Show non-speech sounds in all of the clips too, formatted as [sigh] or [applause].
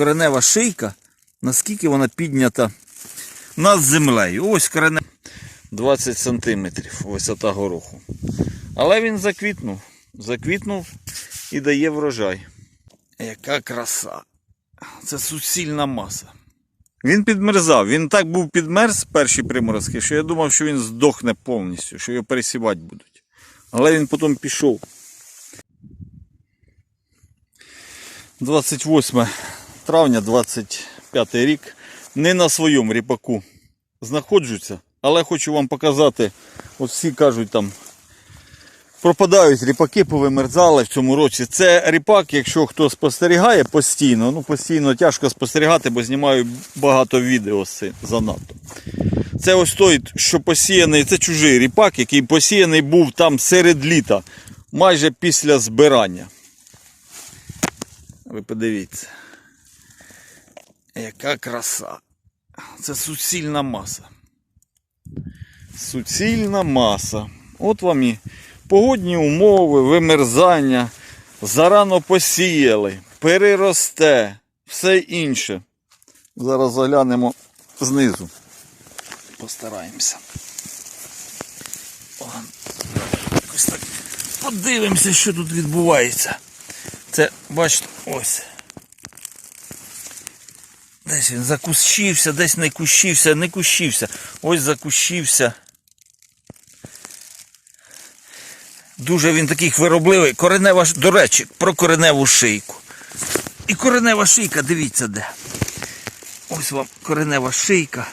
коренева шийка, наскільки вона піднята над землею. Ось коренева 20 сантиметрів висота гороху. Але він заквітнув. Заквітнув і дає врожай. Яка краса. Це суцільна маса. Він підмерзав. Він так був підмерз перші приморозки, що я думав, що він здохне повністю, що його пересівати будуть. Але він потім пішов. 28 травня 25 рік. Не на своєму ріпаку знаходжуся, але хочу вам показати, от всі кажуть там, пропадають ріпаки, повимерзали в цьому році. Це ріпак, якщо хто спостерігає постійно, ну постійно тяжко спостерігати, бо знімаю багато відео з- занадто. Це ось той, що посіяний, це чужий ріпак, який посіяний був там серед літа, майже після збирання. Ви подивіться. Яка краса. Це суцільна маса. Суцільна маса. От вам і погодні умови, вимерзання, зарано посіяли, переросте, все інше. Зараз заглянемо знизу. Постараємося. О, якось так Подивимося, що тут відбувається. Це, бачите, ось. Десь він закущився, десь не кущився, не кущився. Ось закущився. Дуже він такий хвиробливий. Коренева, до речі, про кореневу шийку. І коренева шийка, дивіться де. Ось вам коренева шийка.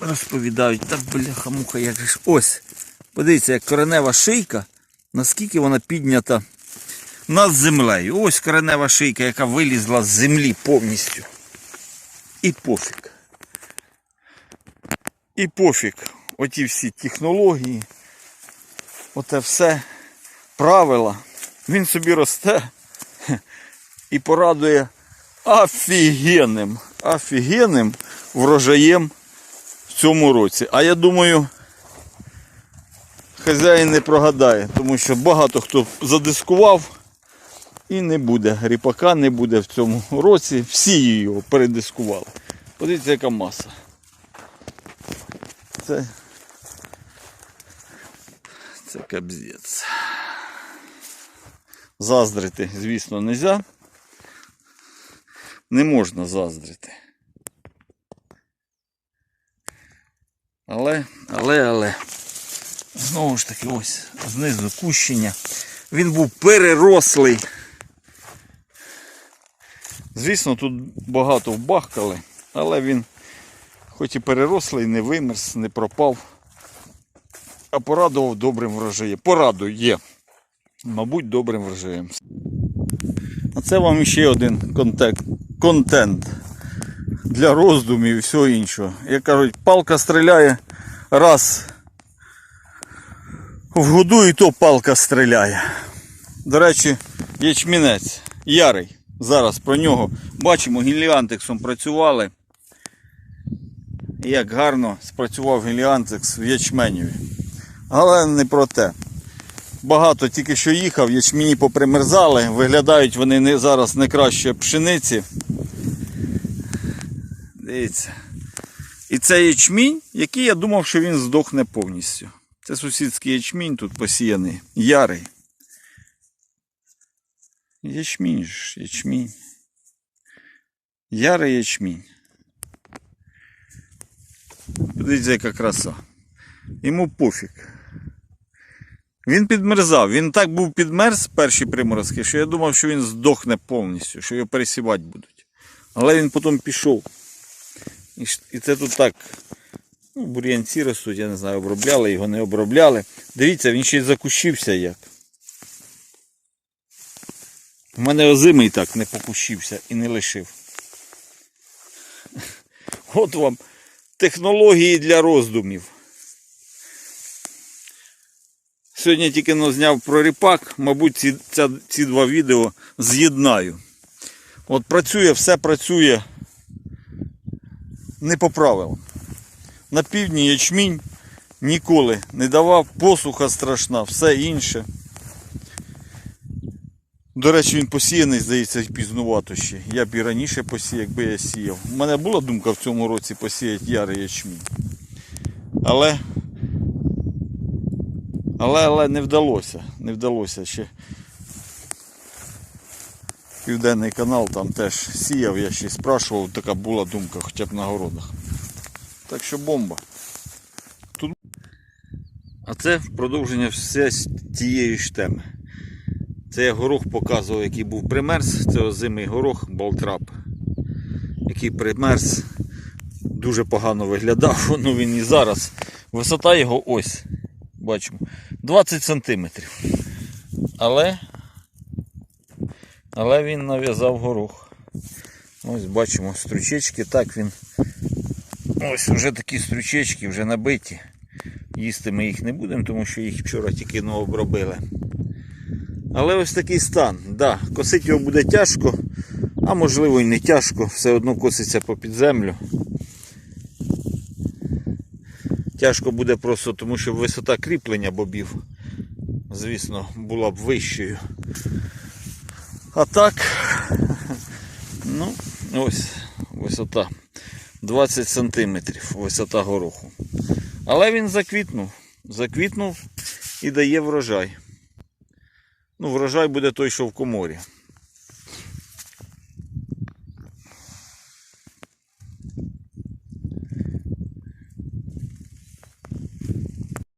Розповідають, так бляха-муха, як же. Ось. Подивіться, як коренева шийка, наскільки вона піднята над землею. Ось коренева шийка, яка вилізла з землі повністю. І пофіг. І пофіг. Оті всі технології, оте все, правила. Він собі росте і порадує офігенним, офігенним врожаєм в цьому році. А я думаю, хазяїн не прогадає, тому що багато хто задискував. І не буде. Ріпака не буде в цьому році. Всі його передискували. Подивіться, яка маса. Це. Це кабзець. Заздрити, звісно, не можна. Не можна заздрити. Але, але, але. Знову ж таки, ось знизу кущення. Він був перерослий. Звісно, тут багато вбахкали, але він хоч і перерослий, не вимерз, не пропав, а порадував добрим врожаєм. Порадує, мабуть, добрим врожаєм. А це вам ще один контент, для роздумів і всього іншого. Як кажуть, палка стріляє раз в году і то палка стріляє. До речі, ячмінець ярий. Зараз про нього бачимо, гіліантексом працювали. Як гарно спрацював гіліантекс в ячменєві. Але не про те. Багато тільки що їхав, ячмені попримерзали, виглядають вони не, зараз не краще пшениці. Дивіться. І це ячмінь, який я думав, що він здохне повністю. Це сусідський ячмінь тут посіяний, ярий. Ячмінь ж, ячмінь. Ярий ячмінь. Подивіться, яка краса. Йому пофіг. Він підмерзав. Він так був підмерз перші приморозки, що я думав, що він здохне повністю, що його пересівати будуть. Але він потім пішов. І це тут так. Ну, бур'янці ростуть, я не знаю, обробляли його, не обробляли. Дивіться, він ще й закущився як. У мене озимий так не покущився і не лишив. [laughs] От вам технології для роздумів. Сьогодні тільки зняв про ріпак, мабуть, ці, ця, ці два відео з'єднаю. От працює, все працює не по правилам. На півдні ячмінь ніколи не давав, посуха страшна, все інше. До речі, він посіяний, здається, пізнувато ще. Я б і раніше посіяв, якби я сіяв. У мене була думка в цьому році посіяти ярий ячмінь. Але. Але, але не вдалося. Не вдалося ще. Південний канал там теж сіяв, я ще спрашував, така була думка хоча б на городах. Так що бомба. Тут... А це продовження все тієї ж теми. Це я горох показував, який був примерз. Це озимий горох Болтрап, який примерз. Дуже погано виглядав. [laughs] Ну він і зараз. Висота його ось. Бачимо. 20 сантиметрів. Але. Але він нав'язав горох. Ось бачимо стручечки. Так він. Ось вже такі стручечки вже набиті. Їсти ми їх не будемо, тому що їх вчора тільки ну, обробили. Але ось такий стан. Да, косити його буде тяжко, а можливо і не тяжко, все одно коситься попід землю. Тяжко буде просто тому, що висота кріплення бобів, звісно, була б вищою. А так, [laughs] ну, ось висота 20 сантиметрів, висота гороху. Але він заквітнув. Заквітнув і дає врожай. Ну, врожай буде той, що в коморі.